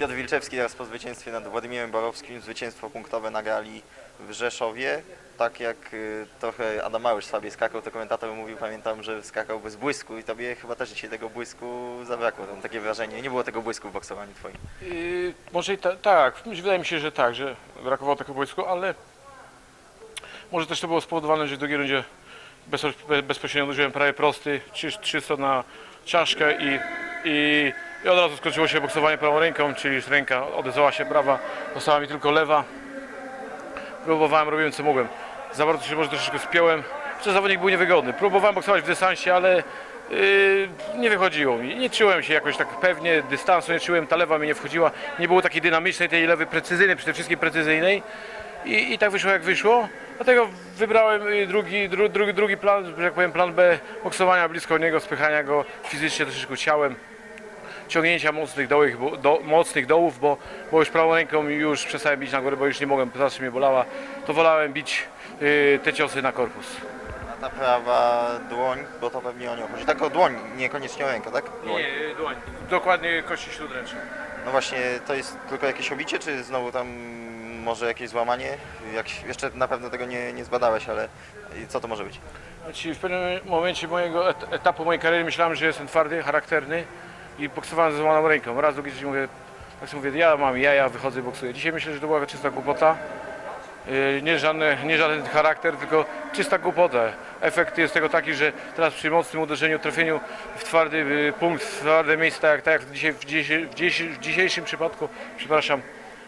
Piotr Wilczewski teraz po zwycięstwie nad Władimirem Borowskim zwycięstwo punktowe nagrali w Rzeszowie. Tak jak y, trochę Adam Małysz słabiej skakał, to komentator mówił, pamiętam, że skakał bez błysku i tobie chyba też dzisiaj tego błysku zabrakło. Mam takie wrażenie, nie było tego błysku w boksowaniu twoim. Yy, może i ta, tak, wydaje mi się, że tak, że brakowało tego błysku, ale może też to było spowodowane, że w drugiej rundzie bez, be- bezpośrednio użyłem prawie prosty, 300 na czaszkę i, i, i od razu skończyło się boksowanie prawą ręką, czyli już ręka odezwała się prawa, została mi tylko lewa. Próbowałem, robiłem co mogłem. Za bardzo się może troszeczkę spiąłem, czy zawodnik był niewygodny. Próbowałem boksować w dystansie, ale Yy, nie wychodziło mi. Nie czułem się jakoś tak pewnie, dystansu nie czułem, ta lewa mi nie wchodziła. Nie było takiej dynamicznej, tej lewy precyzyjnej, przede wszystkim precyzyjnej. I, I tak wyszło jak wyszło. Dlatego wybrałem y, drugi, dru, drugi, drugi plan, jak powiem, plan B, boksowania blisko niego, spychania go fizycznie troszeczkę ciałem ciągnięcia mocnych, dołych, do, mocnych dołów, bo, bo już prawą ręką już przestałem bić na górę, bo już nie mogłem, zawsze mnie bolała, to wolałem bić y, te ciosy na korpus. A ta prawa dłoń, bo to pewnie o nią chodzi. Tak o dłoń, niekoniecznie o rękę, tak? Dłoń. Nie, dłoń. Dokładnie kości śródręczne. No właśnie, to jest tylko jakieś obicie, czy znowu tam może jakieś złamanie? Jak, jeszcze na pewno tego nie, nie zbadałeś, ale co to może być? Znaczy, w pewnym momencie mojego et etapu mojej kariery myślałem, że jestem twardy, charakterny i boksowałem ze złamaną ręką. Raz, drugi, trzeci mówię, tak sobie mówię, ja mam jaja, wychodzę i boksuję. Dzisiaj myślę, że to była czysta głupota. Yy, Nie, żadne, nie żaden charakter, tylko czysta głupota. Efekt jest tego taki, że teraz przy mocnym uderzeniu, trafieniu w twardy yy, punkt, w twarde miejsce, tak jak, tak jak dzisiaj, w, dzisiaj, w, w dzisiejszym przypadku, przepraszam,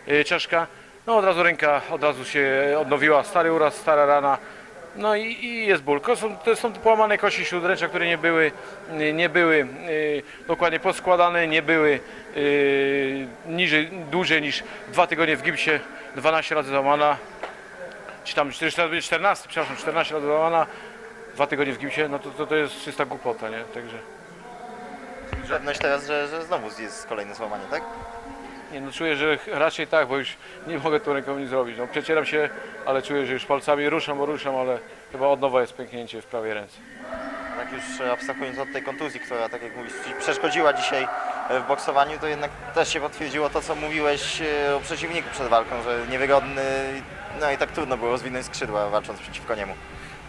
yy, czaszka, no od razu ręka od razu się odnowiła, stary uraz, stara rana, no i, i jest ból. Są, to są połamane kości śródręcza, które nie były, nie- były yy, dokładnie poskładane, nie były yy, niżej, dłużej niż dwa tygodnie w gipsie, 12 razy złamana, czy tam 14, 14 przepraszam, 14 razy złamana, dwa tygodnie w gipsie, no to, to, to jest czysta głupota, nie? Także Pewność teraz, że, że znowu jest kolejne złamanie, tak? Nie, no czuję, że raczej tak, bo już nie mogę tą ręką nic zrobić. No, przecieram się, ale czuję, że już palcami ruszam, ruszam, ale chyba od nowa jest pęknięcie w prawej ręce. Tak już e, abstrahując od tej kontuzji, która tak jak mówisz, przeszkodziła dzisiaj e, w boksowaniu, to jednak też się potwierdziło to, co mówiłeś e, o przeciwniku przed walką, że niewygodny, no i tak trudno było rozwinąć skrzydła walcząc przeciwko niemu.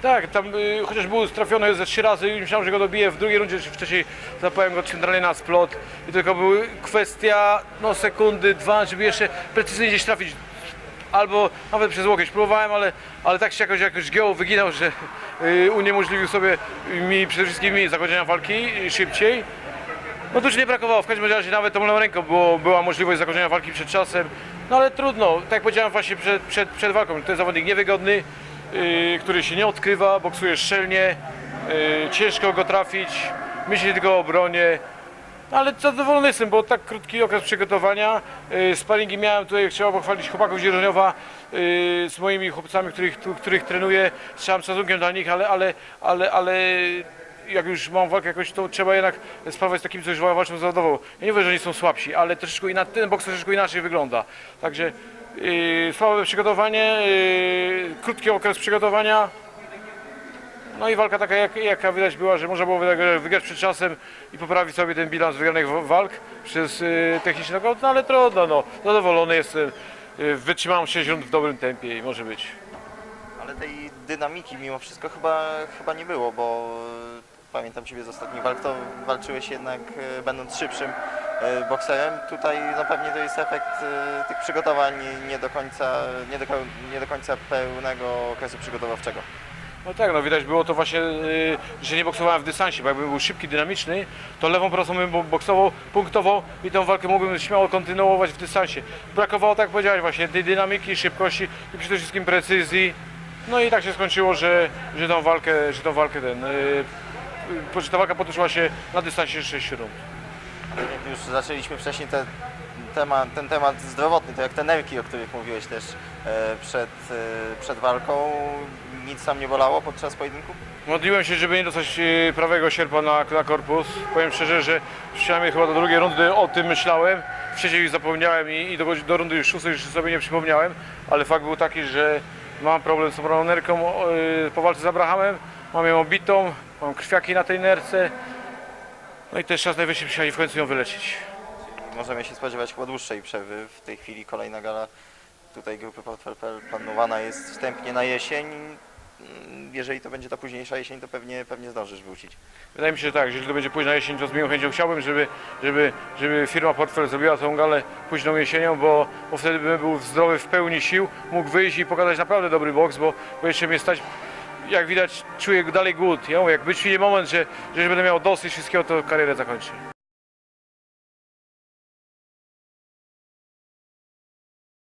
Tak, tam y, chociaż był trafiony ze trzy razy i myślałem, że go dobiję w drugiej rundzie, czy wcześniej zapałem go centralnie na splot. I tylko była kwestia no, sekundy, dwa, żeby jeszcze precyzyjnie gdzieś trafić. Albo nawet przez łokieć. Próbowałem, ale, ale tak się jakoś, jakoś giął, wyginał, że y, uniemożliwił sobie mi przede wszystkim mi zakończenia walki szybciej. No tu już nie brakowało, w każdym razie nawet tą lewą ręką było, była możliwość zakończenia walki przed czasem, no ale trudno, tak jak powiedziałem właśnie przed, przed, przed walką, to jest zawodnik niewygodny, który się nie odkrywa, boksuje szczelnie, yy, ciężko go trafić, myśli tylko o obronie, ale zadowolony jestem, bo tak krótki okres przygotowania, yy, sparingi miałem tutaj, trzeba pochwalić chłopaków Dzierżoniowa, z moimi chłopcami, których, których trenuję, z całym szacunkiem dla nich, ale, ale, ale, ale jak już mam walkę jakoś, to trzeba jednak sprawować z takim, coś walczą zawodowo. Ja nie mówię, że oni są słabsi, ale troszeczkę inaczej, ten boks troszeczkę inaczej wygląda. Także yy, słabe przygotowanie, yy, krótki okres przygotowania, no i walka taka, jak, jaka widać była, że można było wygrać, przed czasem i poprawić sobie ten bilans wygranych wa- walk przez yy, techniczny knockout, no ale trudno, no, zadowolony jestem. Yy, wytrzymałem 6 rund w dobrym tempie i może być. Ale tej dynamiki mimo wszystko chyba, chyba nie było, bo pamiętam Ciebie z ostatnich walk, to walczyłeś jednak e, będąc szybszym e, bokserem. Tutaj no pewnie to jest efekt e, tych przygotowań nie do końca, nie do, nie do końca pełnego okresu przygotowawczego. No tak, no widać było to właśnie, że nie boksowałem w dystansie, bo jakbym był szybki, dynamiczny, to lewą prostą bym bo- boksował punktowo i tą walkę mógłbym śmiało kontynuować w dystansie. Brakowało, tak powiedziałeś właśnie, tej dynamiki, szybkości i przede wszystkim precyzji. No i tak się skończyło, że, że tą walkę, że tą walkę ten, ta walka potoczyła się na dystansie 6 rund. Jak już zaczęliśmy wcześniej te, ten temat zdrowotny, to jak te nerki, o których mówiłeś też e, przed, e, przed walką, nic tam nie bolało podczas pojedynku? Modliłem się, żeby nie dostać e, prawego sierpa na, na korpus. Powiem szczerze, że przynajmniej chyba do drugiej rundy o tym myślałem. Wcześniej już zapomniałem i, i do, do rundy już szóstej już sobie nie przypomniałem, ale fakt był taki, że mam problem z obroną nerką po walce z Abrahamem. Mam ją obitą, mam krwiaki na tej nerce. No i też czas najwyższy przyjechać w końcu ją wyleczyć. możemy się spodziewać chyba dłuższej przerwy. W tej chwili kolejna gala tutaj grupy Portfel.pl planowana jest wstępnie na jesień. Mm, Jeżeli to będzie ta późniejsza jesień, to pewnie, pewnie zdążysz wrócić. Wydaje mi się, że tak, jeżeli to będzie późna jesień, to z miłą chęcią chciałbym, żeby, żeby, żeby firma Portfel zrobiła tą galę późną jesienią, bo, bo wtedy bym był zdrowy w pełni sił, mógł wyjść i pokazać naprawdę dobry boks, bo, bo jeszcze mnie stać, jak widać, czuję dalej głód. Ja mówię, jak być moment, że, że będę miał dosyć wszystkiego, to karierę zakończę.